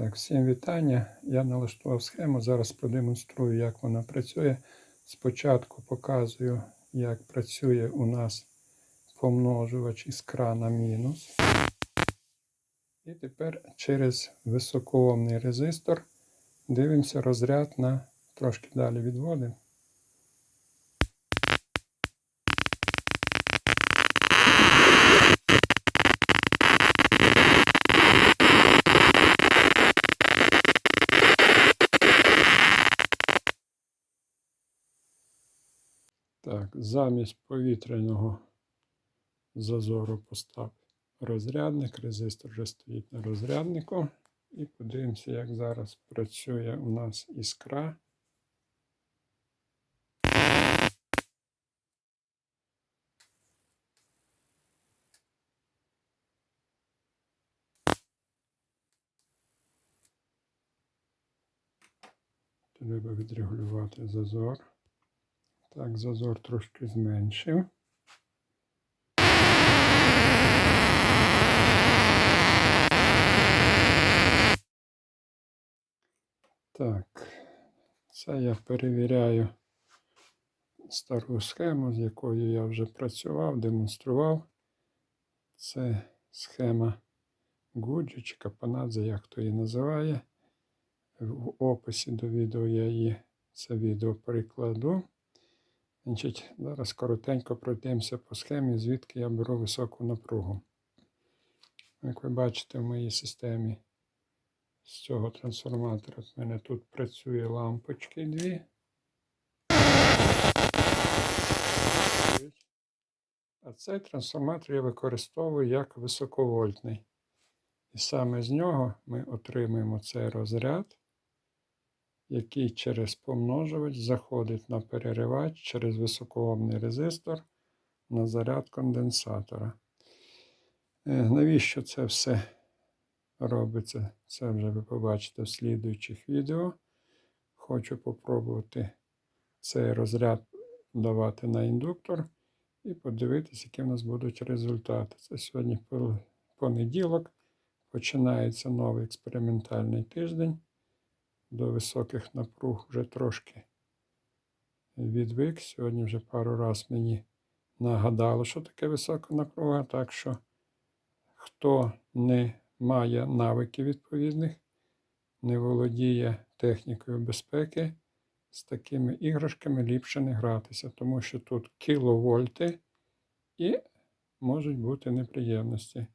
Так, всім вітання. Я налаштував схему. Зараз продемонструю, як вона працює. Спочатку показую, як працює у нас помножувач іскра на мінус. І тепер через високоомний резистор дивимося розряд на трошки далі відводимо. Так, замість повітряного зазору постав розрядник. Резистор вже стоїть на розряднику. І подивимося, як зараз працює у нас іскра. Треба відрегулювати зазор. Так, зазор трошки зменшив. Так, це я перевіряю стару схему, з якою я вже працював, демонстрував. Це схема Гуджі чи Капанадзе, як хто її називає. В описі до відео я її це відео прикладу. Значить, Зараз коротенько пройдемося по схемі, звідки я беру високу напругу. Як ви бачите, в моїй системі з цього трансформатора в мене тут працює лампочки дві. А цей трансформатор я використовую як високовольтний. І саме з нього ми отримуємо цей розряд який через помножувач заходить на переривач через високоомний резистор на заряд конденсатора. Е, навіщо це все робиться? Це вже ви побачите в слідуючих відео. Хочу попробувати цей розряд давати на індуктор і подивитися, які в нас будуть результати. Це сьогодні понеділок. Починається новий експериментальний тиждень до високих напруг вже трошки відвик. Сьогодні вже пару раз мені нагадало, що таке висока напруга. Так що, хто не має навиків відповідних, не володіє технікою безпеки, з такими іграшками ліпше не гратися, тому що тут кіловольти і можуть бути неприємності.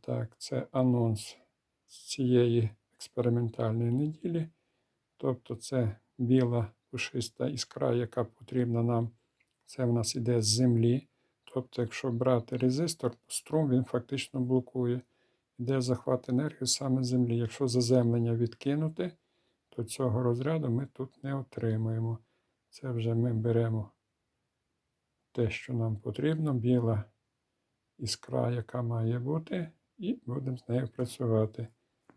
Так, це анонс з цієї експериментальної неділі. Тобто це біла пушиста іскра, яка потрібна нам. Це в нас іде з землі. Тобто, якщо брати резистор, струм він фактично блокує. Іде захват енергії саме з землі. Якщо заземлення відкинути, то цього розряду ми тут не отримаємо. Це вже ми беремо те, що нам потрібно, біла іскра, яка має бути, і будемо з нею працювати.